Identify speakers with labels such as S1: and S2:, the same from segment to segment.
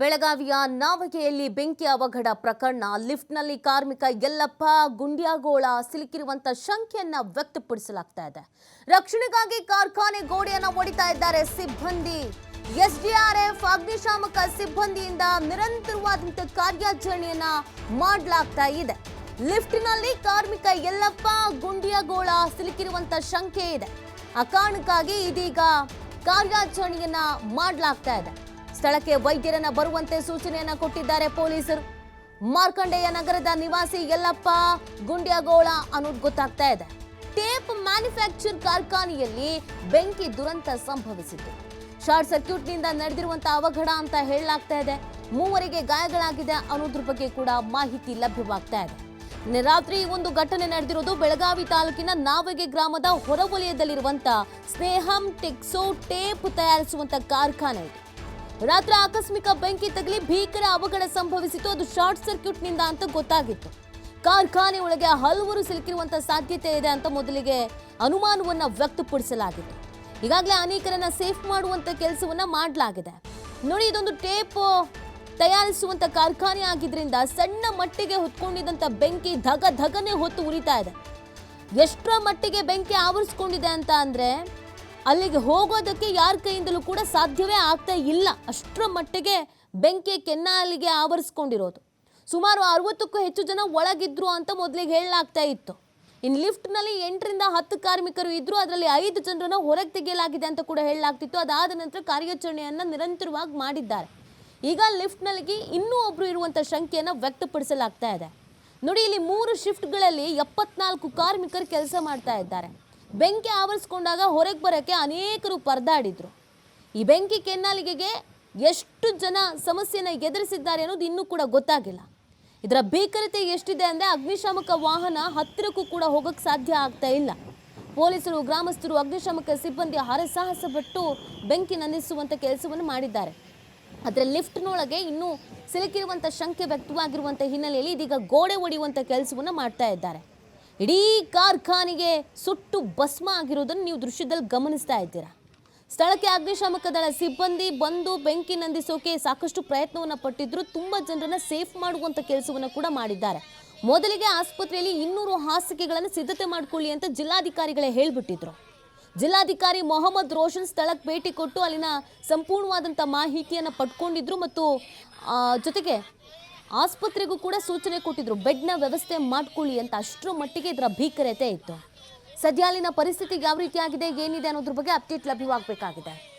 S1: ಬೆಳಗಾವಿಯ ನಾವಗೆಯಲ್ಲಿ ಬೆಂಕಿ ಅವಘಡ ಪ್ರಕರಣ. ಲಿಫ್ಟ್ನಲ್ಲಿ ಕಾರ್ಮಿಕ ಎಲ್ಲಪ್ಪ ಗುಂಡ್ಯಾಗೋಳ ಸಿಲುಕಿರುವಂತ ಶಂಕೆಯನ್ನ ವ್ಯಕ್ತಪಡಿಸಲಾಗ್ತಾ ಇದೆ. ರಕ್ಷಣೆಗಾಗಿ ಕಾರ್ಖಾನೆ ಗೋಡೆಯನ್ನ ಒಡಿತಾ ಇದ್ದಾರೆ ಸಿಬ್ಬಂದಿ. ಎಸ್ಡಿಆರ್ಎಫ್ ಅಗ್ನಿಶಾಮಕ ಸಿಬ್ಬಂದಿಯಿಂದ ನಿರಂತರವಾದಂತ ಕಾರ್ಯಾಚರಣೆಯನ್ನ ಮಾಡಲಾಗ್ತಾ ಇದೆ. ಲಿಫ್ಟ್ನಲ್ಲಿ ಕಾರ್ಮಿಕ ಎಲ್ಲಪ್ಪ ಗುಂಡಿಯಾಗೋಳ ಸಿಲುಕಿರುವಂತ ಶಂಕೆ ಇದೆ. ಆ ಕಾರಣಕ್ಕಾಗಿ ಇದೀಗ ಕಾರ್ಯಾಚರಣೆಯನ್ನ ಮಾಡಲಾಗ್ತಾ ಇದೆ. ಸ್ಥಳಕ್ಕೆ ವೈದ್ಯರನ್ನ ಬರುವಂತೆ ಸೂಚನೆಯನ್ನ ಕೊಟ್ಟಿದ್ದಾರೆ ಪೊಲೀಸರು. ಮಾರ್ಕಂಡೇಯ ನಗರದ ನಿವಾಸಿ ಯಲ್ಲಪ್ಪ ಗುಂಡ್ಯಾಗೋಳ ಅನ್ನೋದು ಗೊತ್ತಾಗ್ತಾ ಇದೆ. ಟೇಪ್ ಮ್ಯಾನುಫ್ಯಾಕ್ಚರ್ ಕಾರ್ಖಾನೆಯಲ್ಲಿ ಬೆಂಕಿ ದುರಂತ ಸಂಭವಿಸಿತು ಶಾರ್ಟ್ ಸರ್ಕ್ಯೂಟ್ನಿಂದ ನಡೆದಿರುವಂತಹ ಅವಘಡ ಅಂತ ಹೇಳಲಾಗ್ತಾ ಇದೆ. ಮೂವರಿಗೆ ಗಾಯಗಳಾಗಿದೆ. ಅನ್ನೋದ್ರ ಬಗ್ಗೆ ಕೂಡ ಮಾಹಿತಿ ಲಭ್ಯವಾಗ್ತಾ ಇದೆ. ರಾತ್ರಿ ಒಂದು ಘಟನೆ ನಡೆದಿರೋದು ಬೆಳಗಾವಿ ತಾಲೂಕಿನ ನಾವಗೆ ಗ್ರಾಮದ ಹೊರವಲಯದಲ್ಲಿರುವಂತಹ ಸ್ನೇಹಂ ಟೆಕ್ಸೋ ಟೇಪ್ ತಯಾರಿಸುವಂತ ಕಾರ್ಖಾನೆ ಇದು. ರಾತ್ರಿ ಆಕಸ್ಮಿಕ ಬೆಂಕಿ ತಗಲಿ ಭೀಕರ ಅವಘಡ ಸಂಭವಿಸಿತು. ಅದು ಶಾರ್ಟ್ ಸರ್ಕ್ಯೂಟ್ನಿಂದ ಅಂತ ಗೊತ್ತಾಗಿತ್ತು. ಕಾರ್ಖಾನೆ ಒಳಗೆ ಹಲವರು ಸಿಲುಕಿರುವಂತ ಸಾಧ್ಯತೆ ಇದೆ ಅಂತ ಮೊದಲಿಗೆ ಅನುಮಾನವನ್ನ ವ್ಯಕ್ತಪಡಿಸಲಾಗಿತ್ತು. ಈಗಾಗಲೇ ಅನೇಕರನ್ನ ಸೇಫ್ ಮಾಡುವಂತ ಕೆಲಸವನ್ನ ಮಾಡಲಾಗಿದೆ. ನೋಡಿ, ಇದೊಂದು ಟೇಪ್ ತಯಾರಿಸುವಂತ ಕಾರ್ಖಾನೆ ಆಗಿದ್ರಿಂದ ಸಣ್ಣ ಮಟ್ಟಿಗೆ ಹೊತ್ಕೊಂಡಿದ್ದಂತ ಬೆಂಕಿ ಧಗ ಧಗನೆ ಹೊತ್ತು ಉರಿತಾ ಇದೆ. ಎಷ್ಟರ ಮಟ್ಟಿಗೆ ಬೆಂಕಿ ಆವರಿಸ್ಕೊಂಡಿದೆ ಅಂತ ಅಂದ್ರೆ ಅಲ್ಲಿಗೆ ಹೋಗೋದಕ್ಕೆ ಯಾರ ಕೈಯಿಂದಲೂ ಕೂಡ ಸಾಧ್ಯವೇ ಆಗ್ತಾ ಇಲ್ಲ. ಅಷ್ಟರ ಮಟ್ಟಿಗೆ ಬೆಂಕಿ ಕೆನ್ನಾಲಿಗೆ ಆವರಿಸ್ಕೊಂಡಿರೋದು. ಸುಮಾರು ಅರವತ್ತಕ್ಕೂ ಹೆಚ್ಚು ಜನ ಒಳಗಿದ್ರು ಅಂತ ಮೊದಲಿಗೆ ಹೇಳಲಾಗ್ತಾ ಇತ್ತು. ಇನ್ನು ಲಿಫ್ಟ್ನಲ್ಲಿ ಎಂಟರಿಂದ ಹತ್ತು ಕಾರ್ಮಿಕರು ಇದ್ರು, ಅದರಲ್ಲಿ ಐದು ಜನರನ್ನ ಹೊರಗೆ ತೆಗೆಯಲಾಗಿದೆ ಅಂತ ಕೂಡ ಹೇಳಲಾಗ್ತಿತ್ತು. ಅದಾದ ನಂತರ ಕಾರ್ಯಾಚರಣೆಯನ್ನು ನಿರಂತರವಾಗಿ ಮಾಡಿದ್ದಾರೆ. ಈಗ ಲಿಫ್ಟ್ನಲ್ಲಿ ಇನ್ನೂ ಒಬ್ರು ಇರುವಂಥ ಶಂಕೆಯನ್ನು ವ್ಯಕ್ತಪಡಿಸಲಾಗ್ತಾ ಇದೆ. ನೋಡಿ, ಇಲ್ಲಿ ಮೂರು ಶಿಫ್ಟ್ಗಳಲ್ಲಿ ಎಪ್ಪತ್ನಾಲ್ಕು ಕಾರ್ಮಿಕರು ಕೆಲಸ ಮಾಡ್ತಾ ಇದ್ದಾರೆ. ಬೆಂಕಿ ಆವರಿಸ್ಕೊಂಡಾಗ ಹೊರಗೆ ಬರೋಕ್ಕೆ ಅನೇಕರು ಪರದಾಡಿದರು. ಈ ಬೆಂಕಿ ಕೆನ್ನಾಲಿಗೆಗೆ ಎಷ್ಟು ಜನ ಸಮಸ್ಯೆನ ಎದುರಿಸಿದ್ದಾರೆ ಅನ್ನೋದು ಇನ್ನೂ ಕೂಡ ಗೊತ್ತಾಗಿಲ್ಲ. ಇದರ ಭೀಕರತೆ ಎಷ್ಟಿದೆ ಅಂದರೆ ಅಗ್ನಿಶಾಮಕ ವಾಹನ ಹತ್ತಿರಕ್ಕೂ ಕೂಡ ಹೋಗೋಕ್ಕೆ ಸಾಧ್ಯ ಆಗ್ತಾ ಇಲ್ಲ. ಪೊಲೀಸರು, ಗ್ರಾಮಸ್ಥರು, ಅಗ್ನಿಶಾಮಕ ಸಿಬ್ಬಂದಿ ಹರಸಾಹಸಪಟ್ಟು ಬೆಂಕಿ ನಂದಿಸುವಂಥ ಕೆಲಸವನ್ನು ಮಾಡಿದ್ದಾರೆ. ಆದರೆ ಲಿಫ್ಟ್ನೊಳಗೆ ಇನ್ನೂ ಸಿಲುಕಿರುವಂಥ ಶಂಕೆ ವ್ಯಕ್ತವಾಗಿರುವಂಥ ಹಿನ್ನೆಲೆಯಲ್ಲಿ ಇದೀಗ ಗೋಡೆ ಒಡೆಯುವಂಥ ಕೆಲಸವನ್ನು ಮಾಡ್ತಾ ಇದ್ದಾರೆ. ಇಡೀ ಕಾರ್ಖಾನೆಗೆ ಸುಟ್ಟು ಭಸ್ಮ ಆಗಿರೋದನ್ನು ನೀವು ದೃಶ್ಯದಲ್ಲಿ ಗಮನಿಸ್ತಾ ಇದ್ದೀರಾ? ಸ್ಥಳಕ್ಕೆ ಅಗ್ನಿಶಾಮಕ ದಳ ಸಿಬ್ಬಂದಿ ಬಂದು ಬೆಂಕಿ ನಂದಿಸೋಕೆ ಸಾಕಷ್ಟು ಪ್ರಯತ್ನವನ್ನು ಪಟ್ಟಿದ್ರು, ತುಂಬಾ ಜನರನ್ನ ಸೇಫ್ ಮಾಡುವಂಥ ಕೆಲಸವನ್ನು ಕೂಡ ಮಾಡಿದ್ದಾರೆ. ಮೊದಲಿಗೆ ಆಸ್ಪತ್ರೆಯಲ್ಲಿ ಇನ್ನೂರು ಹಾಸಿಗೆಗಳನ್ನು ಸಿದ್ಧತೆ ಮಾಡಿಕೊಳ್ಳಿ ಅಂತ ಜಿಲ್ಲಾಧಿಕಾರಿಗಳೇ ಹೇಳಿಬಿಟ್ಟಿದ್ರು. ಜಿಲ್ಲಾಧಿಕಾರಿ ಮೊಹಮ್ಮದ್ ರೋಷನ್ ಸ್ಥಳಕ್ಕೆ ಭೇಟಿ ಕೊಟ್ಟು ಅಲ್ಲಿನ ಸಂಪೂರ್ಣವಾದಂಥ ಮಾಹಿತಿಯನ್ನು ಪಡ್ಕೊಂಡಿದ್ರು ಮತ್ತು ಜೊತೆಗೆ ಆಸ್ಪತ್ರೆಗೂ ಕೂಡ ಸೂಚನೆ ಕೊಟ್ಟಿದ್ರು, ಬೆಡ್ನ ವ್ಯವಸ್ಥೆ ಮಾಡ್ಕೊಳ್ಳಿ ಅಂತ ಅಷ್ಟರ ಮಟ್ಟಿಗೆ ಇದರ ಭೀಕರತೆ ಇತ್ತು. ಸದ್ಯ ಅಲ್ಲಿನ ಪರಿಸ್ಥಿತಿ ಯಾವ ರೀತಿಯಾಗಿದೆ, ಏನಿದೆ ಅನ್ನೋದ್ರ ಬಗ್ಗೆ ಅಪ್ಡೇಟ್ ಲಭ್ಯವಾಗಬೇಕಾಗಿದೆ.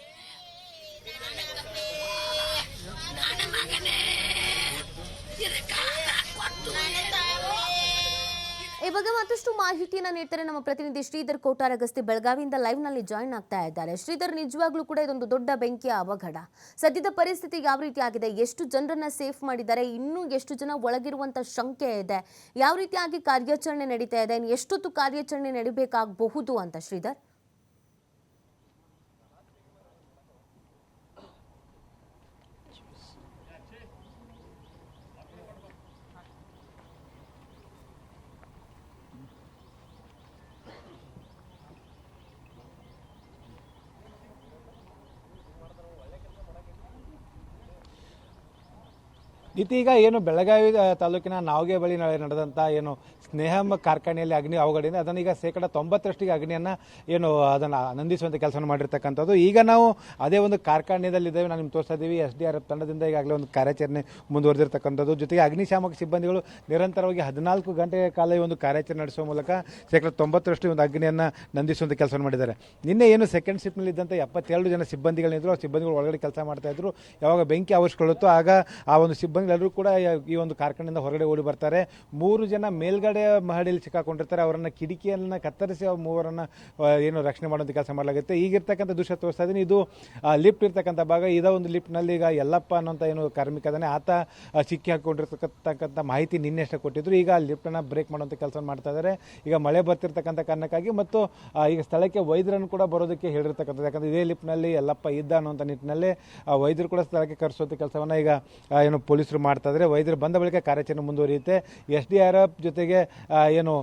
S1: ಈ ಬಗ್ಗೆ ಮತ್ತಷ್ಟು ಮಾಹಿತಿಯನ್ನ ನೀಡ್ತಾರೆ ನಮ್ಮ ಪ್ರತಿನಿಧಿ ಶ್ರೀಧರ್ ಕೋಟಾರ ಗಸ್ತಿ ಬೆಳಗಾವಿಯಿಂದ ಲೈವ್ನಲ್ಲಿ ಜಾಯಿನ್ ಆಗ್ತಾ ಇದ್ದಾರೆ. ಶ್ರೀಧರ್, ನಿಜವಾಗ್ಲೂ ಕೂಡ ಇದೊಂದು ದೊಡ್ಡ ಬೆಂಕಿಯ ಅವಘಡ. ಸದ್ಯದ ಪರಿಸ್ಥಿತಿ ಯಾವ ರೀತಿ ಆಗಿದೆ? ಎಷ್ಟು ಜನರನ್ನ ಸೇಫ್ ಮಾಡಿದ್ದಾರೆ? ಇನ್ನೂ ಎಷ್ಟು ಜನ ಒಳಗಿರುವಂತ ಶಂಕೆ ಇದೆ? ಯಾವ ರೀತಿಯಾಗಿ ಕಾರ್ಯಾಚರಣೆ ನಡೀತಾ ಇದೆ? ಎಷ್ಟೊತ್ತು ಕಾರ್ಯಾಚರಣೆ ನಡಿಬೇಕಾಗಬಹುದು ಅಂತ ಶ್ರೀಧರ್?
S2: ಇದೀಗ ಏನು ಬೆಳಗಾವಿ ತಾಲೂಕಿನ ನಾವಗೆ ಬಳಿ ನಾಳೆ ನಡೆದಂತ ಏನು ಸ್ನೇಹಮ್ಮ ಕಾರ್ಖಾನೆಯಲ್ಲಿ ಅಗ್ನಿ ಅವಘಡದಿಂದ ಅದನ್ನ ಈಗ ಶೇಕಡ ತೊಂಬತ್ತರಷ್ಟಿಗೆ ಅಗ್ನಿಯನ್ನು ಏನು ಅದನ್ನು ನಂದಿಸುವಂಥ ಕೆಲಸ ಮಾಡಿರ್ತಕ್ಕಂಥದ್ದು. ಈಗ ನಾವು ಅದೇ ಒಂದು ಕಾರ್ಖಾನೆಯಲ್ಲಿದ್ದೇವೆ ನಾನು ನಿಮ್ಗೆ ತೋರಿಸ್ತಾ ಇದ್ದೀವಿ. ಎಸ್ ಡಿ ಆರ್ ಎಫ್ ತಂಡದಿಂದ ಈಗಾಗಲೇ ಒಂದು ಕಾರ್ಯಾಚರಣೆ ಮುಂದುವರೆದಿರ್ತಕ್ಕಂಥದ್ದು. ಜೊತೆಗೆ ಅಗ್ನಿಶಾಮಕ ಸಿಬ್ಬಂದಿಗಳು ನಿರಂತರವಾಗಿ ಹದಿನಾಲ್ಕು ಗಂಟೆ ಕಾಲ ಈ ಒಂದು ಕಾರ್ಯಾಚರಣೆ ನಡೆಸುವ ಮೂಲಕ ಶೇಕಡ ತೊಂಬತ್ತರಷ್ಟು ಒಂದು ಅಗ್ನಿಯನ್ನು ನಂದಿಸುವಂತ ಕೆಲಸ ಮಾಡಿದ್ದಾರೆ. ನಿನ್ನೆ ಏನು ಸೆಕೆಂಡ್ ಶಿಫ್ಟ್ನಲ್ಲಿ ಇದ್ದಂಥ ಎಪ್ಪತ್ತೆರಡು ಜನ ಸಿಬ್ಬಂದಿಗಳಿದ್ರು ಆ ಸಿಬ್ಬಂದಿಗಳು ಒಳಗಡೆ ಕೆಲಸ ಮಾಡ್ತಾ ಇದ್ರು. ಯಾವಾಗ ಬೆಂಕಿ ಆವರಿಸ್ಕೊಳ್ಳುತ್ತೋ ಆಗ ಆ ಒಂದು ಸಿಬ್ಬಂದಿಗಳೆಲ್ಲರೂ ಕೂಡ ಈ ಒಂದು ಕಾರ್ಖಾನೆಯಿಂದ ಹೊರಗಡೆ ಓಡಿ ಬರ್ತಾರೆ. ಮೂರು ಜನ ಮೇಲ್ಗಡೆ ಮಹಡಿಯಲ್ಲಿ ಸಿಕ್ಕಾಕೊಂಡಿರ್ತಾರೆ. ಅವರನ್ನ ಕಿಟಕಿಯನ್ನು ಕತ್ತರಿಸಿ ಅವ್ರು ಮೂವರನ್ನ ಏನು ರಕ್ಷಣೆ ಮಾಡೋದು ಕೆಲಸ ಮಾಡಲಾಗುತ್ತೆ. ಈಗಿರ್ತಕ್ಕಂಥ ದೃಶ್ಯ ತೋರಿಸ್ತಾ ಇದ್ದೀನಿ ಇದು ಲಿಫ್ಟ್ ಇರ್ತಕ್ಕಂಥ ಭಾಗ. ಇದ ಒಂದು ಲಿಫ್ಟ್ನಲ್ಲಿ ಈಗ ಯಲ್ಲಪ್ಪ ಅನ್ನೋಂಥ ಏನು ಕಾರ್ಮಿಕ ಅದಾನೆ ಆತ ಸಿಕ್ಕಿ ಹಾಕೊಂಡಿರ್ತಕ್ಕಂಥ ಮಾಹಿತಿ ನಿನ್ನೆ ಅಷ್ಟೇ ಕೊಟ್ಟಿದ್ರು. ಈಗ ಲಿಫ್ಟನ್ನು ಬ್ರೇಕ್ ಮಾಡುವಂಥ ಕೆಲಸ ಮಾಡ್ತಾ ಇದ್ದಾರೆ. ಈಗ ಮಳೆ ಬರ್ತಿರ್ತಕ್ಕಂಥ ಕಾರಣಕ್ಕಾಗಿ ಮತ್ತು ಈಗ ಸ್ಥಳಕ್ಕೆ ವೈದ್ಯರನ್ನು ಕೂಡ ಬರೋದಕ್ಕೆ ಹೇಳಿರ್ತಕ್ಕಂಥದ್ದು. ಯಾಕಂದರೆ ಇದೇ ಲಿಫ್ಟ್ನಲ್ಲಿ ಯಲ್ಲಪ್ಪ ಇದ್ದ ಅನ್ನೋಂಥ ನಿಟ್ಟಿನಲ್ಲಿ ವೈದ್ಯರು ಕೂಡ ಸ್ಥಳಕ್ಕೆ ಕರೆಸುವಂಥ ಕೆಲಸವನ್ನ ಈಗ ಏನು ಪೊಲೀಸರು ಪೊಲೀಸರು ಮಾಡ್ತಾ ಇದ್ದಾರೆ. ವೈದ್ಯರು ಬಂದ ಬಳಿಕ ಕಾರ್ಯಾಚರಣೆ ಮುಂದುವರಿಯುತ್ತೆ. ಎಸ್ ಡಿ ಆರ್ ಎಫ್ ಜೊತೆಗೆ ಏನು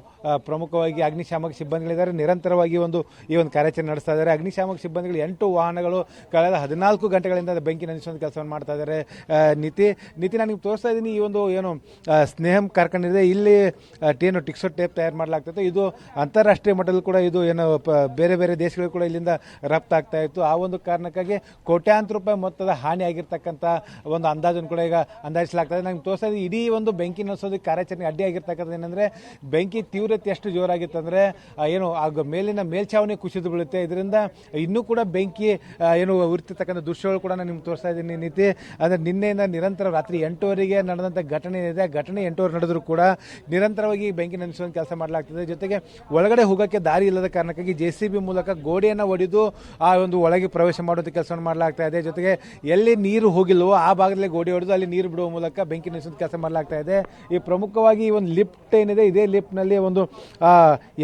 S2: ಪ್ರಮುಖವಾಗಿ ಅಗ್ನಿಶಾಮಕ ಸಿಬ್ಬಂದಿಗಳಿದ್ದಾರೆ. ನಿರಂತರವಾಗಿ ಒಂದು, ಈ ಒಂದು ಕಾರ್ಯಾಚರಣೆ ನಡೆಸ್ತಾ ಇದ್ದಾರೆ. ಅಗ್ನಿಶಾಮಕ ಸಿಬ್ಬಂದಿಗಳು ಎಂಟು ವಾಹನಗಳು ಕಳೆದ ಹದಿನಾಲ್ಕು ಗಂಟೆಗಳಿಂದ ಬೆಂಕಿ ನಂದಿಸುವಂಥ ಕೆಲಸವನ್ನು ಮಾಡ್ತಾ ಇದ್ದಾರೆ. ನಿತಿ, ನೀತಿ, ನಾನು ತೋರಿಸ್ತಾ ಇದ್ದೀನಿ. ಈ ಒಂದು, ಏನು ಸ್ನೇಹಂ ಕಾರ್ಖಾನೆ ಇಲ್ಲಿ ಟೇನು ಟಿಕ್ಸೋ ಟೇಪ್ ತಯಾರು ಮಾಡಲಾಗ್ತದೆ ಇದು ಅಂತಾರಾಷ್ಟ್ರೀಯ ಮಟ್ಟದಲ್ಲಿ ಕೂಡ ಇದು, ಏನು ಬೇರೆ ಬೇರೆ ದೇಶಗಳು ಕೂಡ ಇಲ್ಲಿಂದ ರಫ್ತಾಗ್ತಾ ಇತ್ತು. ಆ ಒಂದು ಕಾರಣಕ್ಕಾಗಿ ಕೋಟ್ಯಾಂತರ ರೂಪಾಯಿ ಮೊತ್ತದ ಹಾನಿ ಆಗಿರ್ತಕ್ಕಂಥ ಒಂದು ಅಂದಾಜನ್ನು ಕೂಡ ಈಗ ಅಂದಾಜಿಸಲಾಗ್ತದೆ ನಂಗೆ ತೋರಿಸೋದು ಇಡೀ ಒಂದು ಬೆಂಕಿ ನಡೆಸೋದಕ್ಕೆ ಕಾರ್ಯಾಚರಣೆ ಅಡ್ಡಿ ಏನಂದರೆ ಬೆಂಕಿ ತೀವ್ರತೆ ಎಷ್ಟು ಜೋರಾಗಿತ್ತು ಅಂದರೆ ಆ, ಏನು ಆಗ ಮೇಲಿನ ಮೇಲ್ಛಾವಣಿ ಕುಸಿದು ಬೀಳುತ್ತೆ. ಇದರಿಂದ ಇನ್ನೂ ಕೂಡ ಬೆಂಕಿ ಆ, ಏನು ಉರಿತಿರ್ತಕ್ಕಂಥ ದೃಶ್ಯಗಳು ಕೂಡ ನಾನು ನಿಮ್ಗೆ ತೋರಿಸ್ತಾ ಇದ್ದೀನಿ. ನೀತಿ ಅಂದರೆ ನಿನ್ನೆಯಿಂದ ನಿರಂತರ ರಾತ್ರಿ ಎಂಟುವರೆಗೆ ನಡೆದಂಥ ಘಟನೆ ಇದೆ. ಆ ಘಟನೆ ಎಂಟುವರೆ ನಡೆದರೂ ಕೂಡ ನಿರಂತರವಾಗಿ ಬೆಂಕಿ ನಂದಿಸುವಂಥ ಕೆಲಸ ಮಾಡಲಾಗ್ತದೆ. ಜೊತೆಗೆ ಒಳಗಡೆ ಹೋಗೋಕ್ಕೆ ದಾರಿ ಇಲ್ಲದ ಕಾರಣಕ್ಕಾಗಿ ಜೆ ಸಿ ಬಿ ಮೂಲಕ ಗೋಡೆಯನ್ನು ಒಡೆದು ಆ ಒಂದು ಒಳಗೆ ಪ್ರವೇಶ ಮಾಡುವಂಥ ಕೆಲಸವನ್ನು ಮಾಡಲಾಗ್ತಾ ಇದೆ. ಜೊತೆಗೆ ಎಲ್ಲಿ ನೀರು ಹೋಗಿಲ್ವೋ ಆ ಭಾಗದಲ್ಲಿ ಗೋಡೆ ಹೊಡೆದು ಅಲ್ಲಿ ನೀರು ಬಿಡುವ ಮೂಲಕ ಬೆಂಕಿ ನಿಲ್ಲಿಸುವಂತ ಕೆಲಸ ಮಾಡಲಾಗ್ತಾ ಇದೆ. ಈ ಪ್ರಮುಖವಾಗಿ ಈ ಒಂದು ಲಿಫ್ಟ್ ಏನಿದೆ, ಇದೇ ಲಿಫ್ಟ್ನಲ್ಲಿ ಒಂದು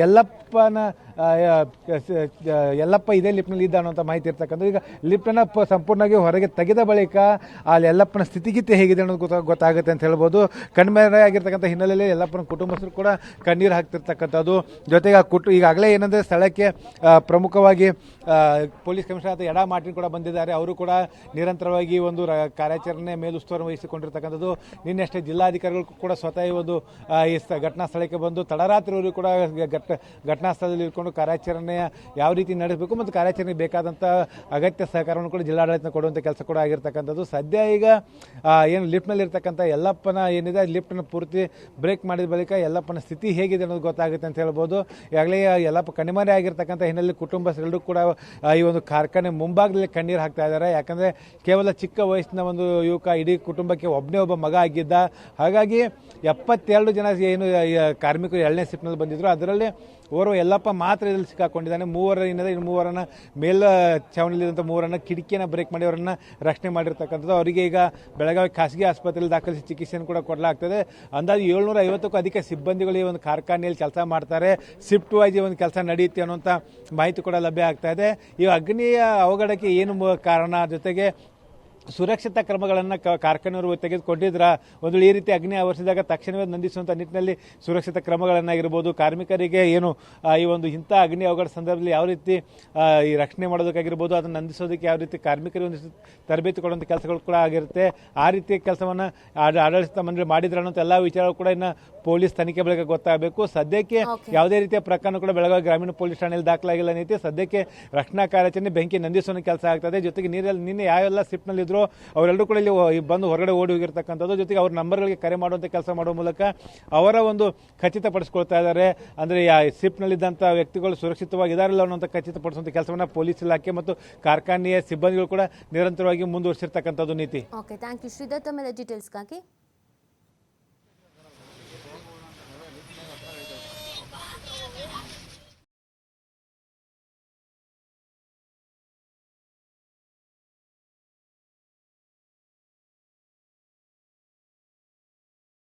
S2: ಯಲ್ಲಪ್ಪನ ಯಲ್ಲಪ್ಪ ಇದೇ ಲಿಫ್ಟ್ನಲ್ಲಿ ಇದ್ದ ಅಂತ ಮಾಹಿತಿ ಇರ್ತಕ್ಕಂಥ ಈಗ ಲಿಫ್ಟನ್ನು ಪ, ಸಂಪೂರ್ಣವಾಗಿ ಹೊರಗೆ ತೆಗೆದ ಬಳಿಕ ಅಲ್ಲಿ ಯಲ್ಲಪ್ಪನ ಸ್ಥಿತಿಗೀತೆ ಹೇಗಿದೆ ಅನ್ನೋದು ಗೊತ್ತ, ಗೊತ್ತಾಗುತ್ತೆ ಅಂತ ಹೇಳ್ಬೋದು. ಕಣ್ಮರೆ ಆಗಿರ್ತಕ್ಕಂಥ ಹಿನ್ನೆಲೆಯಲ್ಲಿ ಯಲ್ಲಪ್ಪನ ಕುಟುಂಬಸ್ಥರು ಕೂಡ ಕಣ್ಣೀರು ಹಾಕ್ತಿರ್ತಕ್ಕಂಥದ್ದು. ಜೊತೆಗೆ ಆ ಕುಟು, ಈಗಾಗಲೇ ಏನಂದರೆ ಸ್ಥಳಕ್ಕೆ ಪ್ರಮುಖವಾಗಿ ಪೊಲೀಸ್ ಕಮಿಷನರ್ ಅಥವಾ ಎಡಾ ಮಾರ್ಟಿನ್ ಕೂಡ ಬಂದಿದ್ದಾರೆ. ಅವರು ಕೂಡ ನಿರಂತರವಾಗಿ ಒಂದು ಕಾರ್ಯಾಚರಣೆ ಮೇಲುಸ್ತುವಾರಿ ವಹಿಸಿಕೊಂಡಿರ್ತಕ್ಕಂಥದ್ದು. ನಿನ್ನೆಷ್ಟೇ ಜಿಲ್ಲಾಧಿಕಾರಿಗಳು ಕೂಡ ಸ್ವತಃ ಒಂದು ಈ ಘಟನಾ ಸ್ಥಳಕ್ಕೆ ಬಂದು ತಡರಾತ್ರಿವರೆಗೂ ಕೂಡ ಘಟ ಘಟನಾ ಸ್ಥಳದಲ್ಲಿ ಇಟ್ಕೊಂಡು ಕಾರ್ಯಾಚರಣೆಯ ಯಾವ ರೀತಿ ನಡೆಸಬೇಕು ಮತ್ತು ಕಾರ್ಯಾಚರಣೆಗೆ ಬೇಕಾದಂಥ ಅಗತ್ಯ ಸಹಕಾರವನ್ನು ಕೂಡ ಜಿಲ್ಲಾಡಳಿತ ಕೊಡುವಂಥ ಕೆಲಸ ಕೂಡ ಆಗಿರ್ತಕ್ಕಂಥದ್ದು. ಸದ್ಯ ಈಗ ಏನು ಲಿಫ್ಟ್ನಲ್ಲಿ ಇರ್ತಕ್ಕಂಥ ಯಲ್ಲಪ್ಪನ ಏನಿದೆ ಲಿಫ್ಟ್ನ ಪೂರ್ತಿ ಬ್ರೇಕ್ ಮಾಡಿದ ಬಳಿಕ ಯಲ್ಲಪ್ಪನ ಸ್ಥಿತಿ ಹೇಗಿದೆ ಅನ್ನೋದು ಗೊತ್ತಾಗುತ್ತೆ ಅಂತ ಹೇಳ್ಬೋದು. ಈಗಾಗಲೇ ಎಲ್ಲಪ್ಪ ಕಣ್ಮರೆ ಆಗಿರ್ತಕ್ಕಂಥ ಹಿನ್ನೆಲೆ ಕುಟುಂಬಸ್ಥರೆಲ್ಲರೂ ಕೂಡ ಈ ಒಂದು ಕಾರ್ಖಾನೆ ಮುಂಭಾಗದಲ್ಲಿ ಕಣ್ಣೀರು ಹಾಕ್ತಾ ಇದ್ದಾರೆ. ಯಾಕಂದರೆ ಕೇವಲ ಚಿಕ್ಕ ವಯಸ್ಸಿನ ಒಂದು ಯುವಕ, ಇಡೀ ಕುಟುಂಬಕ್ಕೆ ಒಬ್ಬನೇ ಒಬ್ಬ ಮಗ ಆಗಿದ್ದ. ಹಾಗಾಗಿ ಎಪ್ಪತ್ತೆರಡು ಜನ ಏನು ಕಾರ್ಮಿಕರು ಎರಡನೇ ಸಿಪ್ನಲ್ಲಿ ಬಂದಿದ್ರು. ಅದರಲ್ಲಿ ಓರ್ವ ಯಲ್ಲಪ್ಪ ಮಾತ್ರ ಇದರಲ್ಲಿ ಸಿಕ್ಕಾಕೊಂಡಿದ್ದಾನೆ. ಮೂವರ ಏನಿದೆ ಇನ್ನು ಮೂವರನ್ನ ಮೇಲ ಛಾವಣಿಲಿದ್ದಂಥ ಮೂವರನ್ನ ಕಿಟಕಿಯನ್ನು ಬ್ರೇಕ್ ಮಾಡಿ ಅವರನ್ನು ರಕ್ಷಣೆ ಮಾಡಿರ್ತಕ್ಕಂಥದ್ದು. ಅವರಿಗೆ ಈಗ ಬೆಳಗಾವಿ ಖಾಸಗಿ ಆಸ್ಪತ್ರೆಯಲ್ಲಿ ದಾಖಲಿಸಿ ಚಿಕಿತ್ಸೆಯನ್ನು ಕೂಡ ಕೊಡಲಾಗ್ತದೆ. ಅಂದಾಜು ಏಳ್ನೂರ ಐವತ್ತಕ್ಕೂ ಅಧಿಕ ಸಿಬ್ಬಂದಿಗಳು ಈ ಒಂದು ಕಾರ್ಖಾನೆಯಲ್ಲಿ ಕೆಲಸ ಮಾಡ್ತಾರೆ. ಶಿಫ್ಟ್ ವೈಸ್ ಒಂದು ಕೆಲಸ ನಡೆಯುತ್ತೆ ಅನ್ನುವಂಥ ಮಾಹಿತಿ ಕೂಡ ಲಭ್ಯ ಆಗ್ತಾ ಇದೆ. ಈ ಅಗ್ನಿಯ ಅವಘಡಕ್ಕೆ ಏನು ಕಾರಣ? ಜೊತೆಗೆ ಸುರಕ್ಷತಾ ಕ್ರಮಗಳನ್ನು ಕಾರ್ಖಾನೆಯವರು ತೆಗೆದುಕೊಂಡಿದ್ರ ಒಂದು ಈ ರೀತಿ ಅಗ್ನಿ ಆವರಿಸಿದಾಗ ತಕ್ಷಣವೇ ನಂದಿಸುವಂಥ ನಿಟ್ಟಿನಲ್ಲಿ ಸುರಕ್ಷತಾ ಕ್ರಮಗಳನ್ನಾಗಿರ್ಬೋದು. ಕಾರ್ಮಿಕರಿಗೆ ಏನು ಈ ಒಂದು ಇಂಥ ಅಗ್ನಿ ಅವಘಡ ಸಂದರ್ಭದಲ್ಲಿ ಯಾವ ರೀತಿ ಈ ರಕ್ಷಣೆ ಮಾಡೋದಕ್ಕಾಗಿರ್ಬೋದು ಅದನ್ನು ನಂದಿಸೋದಕ್ಕೆ ಯಾವ ರೀತಿ ಕಾರ್ಮಿಕರಿಗೆ ಒಂದು ತರಬೇತಿ ಕೊಡುವಂಥ ಕೆಲಸಗಳು ಕೂಡ ಆಗಿರುತ್ತೆ. ಆ ರೀತಿಯ ಕೆಲಸವನ್ನು ಆಡಳಿತ ಮಂಡಳಿ ಮಾಡಿದ್ರ ಅನ್ನೋಂಥ ಎಲ್ಲ ವಿಚಾರ ಕೂಡ ಇನ್ನು ಪೊಲೀಸ್ ತನಿಖೆ ಬಳಿಕ ಗೊತ್ತಾಗಬೇಕು. ಸದ್ಯಕ್ಕೆ. ಯಾವುದೇ ರೀತಿಯ ಪ್ರಕರಣ ಕೂಡ ಬೆಳಗಾವಿ ಗ್ರಾಮೀಣ ಪೊಲೀಸ್ ಠಾಣೆಯಲ್ಲಿ ದಾಖಲಾಗಿಲ್ಲ ನೀತಿ ಸದ್ಯಕ್ಕೆ ರಕ್ಷಣಾ ಕಾರ್ಯಾಚರಣೆ ಬೆಂಕಿ ನಂದಿಸುವ ಕೆಲಸ ಆಗ್ತದೆ. ಜೊತೆಗೆ ನೀರಲ್ಲಿ ನಿನ್ನೆ ಯಾವೆಲ್ಲ ಶಿಫ್ಟ್ನಲ್ಲಿ ಅವರೆಲ್ಲರೂ ಕೂಡ ಇಲ್ಲಿ ಬಂದು ಹೊರಗಡೆ ಓಡಿ ಹೋಗಿರ್ತಕ್ಕಂಥದ್ದು. ಜೊತೆಗೆ ಅವ್ರ ನಂಬರ್ಗಳಿಗೆ ಕರೆ ಮಾಡುವಂಥ ಕೆಲಸ ಮಾಡುವ ಮೂಲಕ ಅವರ ಒಂದು ಖಚಿತಪಡಿಸ್ಕೊಳ್ತಾ ಇದ್ದಾರೆ. ಅಂದರೆ ಯಾ ಸಿಪ್ನಲ್ಲಿದ್ದಂಥ ವ್ಯಕ್ತಿಗಳು ಸುರಕ್ಷಿತವಾಗಿದ್ದಾರಲ್ಲ ಅನ್ನೋಂಥ ಖಚಿತಪಡಿಸುವಂಥ ಕೆಲಸವನ್ನು ಪೊಲೀಸ್ ಇಲಾಖೆ ಮತ್ತು ಕಾರ್ಖಾನೆಯ ಸಿಬ್ಬಂದಿಗಳು ಕೂಡ ನಿರಂತರವಾಗಿ ಮುಂದುವರಿಸಿರ್ತಕ್ಕಂಥದ್ದು ನೀತಿ.
S1: ಓಕೆ ಥ್ಯಾಂಕ್ ಯು ಶ್ರೀಧರ್ ತಮ್ಮ ಡೀಟೇಲ್ಸ್ಗಾಗಿ